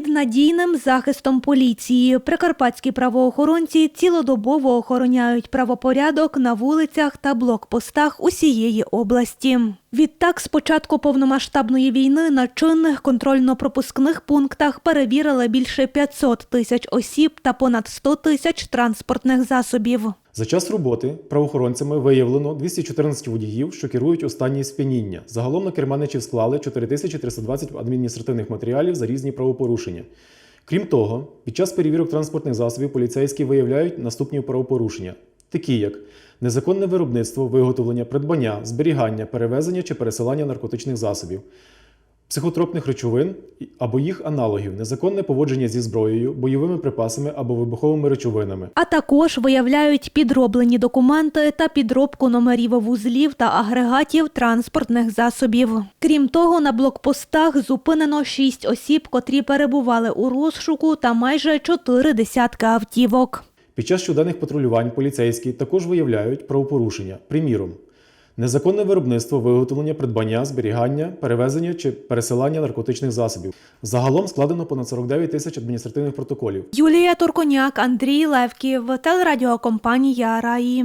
Під надійним захистом поліції прикарпатські правоохоронці цілодобово охороняють правопорядок на вулицях та блокпостах усієї області. Відтак, з початку повномасштабної війни на чинних контрольно-пропускних пунктах перевірили більше 500 тисяч осіб та понад 100 тисяч транспортних засобів. За час роботи правоохоронцями виявлено 214 водіїв, що керують у стані сп'яніння. Загалом на керманичів склали 4320 адміністративних матеріалів за різні правопорушення. Крім того, під час перевірок транспортних засобів поліцейські виявляють наступні правопорушення, такі як незаконне виробництво, виготовлення, придбання, зберігання, перевезення чи пересилання наркотичних засобів, психотропних речовин або їх аналогів, незаконне поводження зі зброєю, бойовими припасами або вибуховими речовинами. А також виявляють підроблені документи та підробку номерів вузлів та агрегатів транспортних засобів. Крім того, на блокпостах зупинено шість осіб, котрі перебували у розшуку, та майже чотири десятки автівок. Під час щоденних патрулювань поліцейські також виявляють правопорушення, приміром, незаконне виробництво, виготовлення, придбання, зберігання, перевезення чи пересилання наркотичних засобів. Загалом складено понад 49 тисяч адміністративних протоколів. Юлія Турконяк, Андрій Левків, телерадіокомпанія Раї.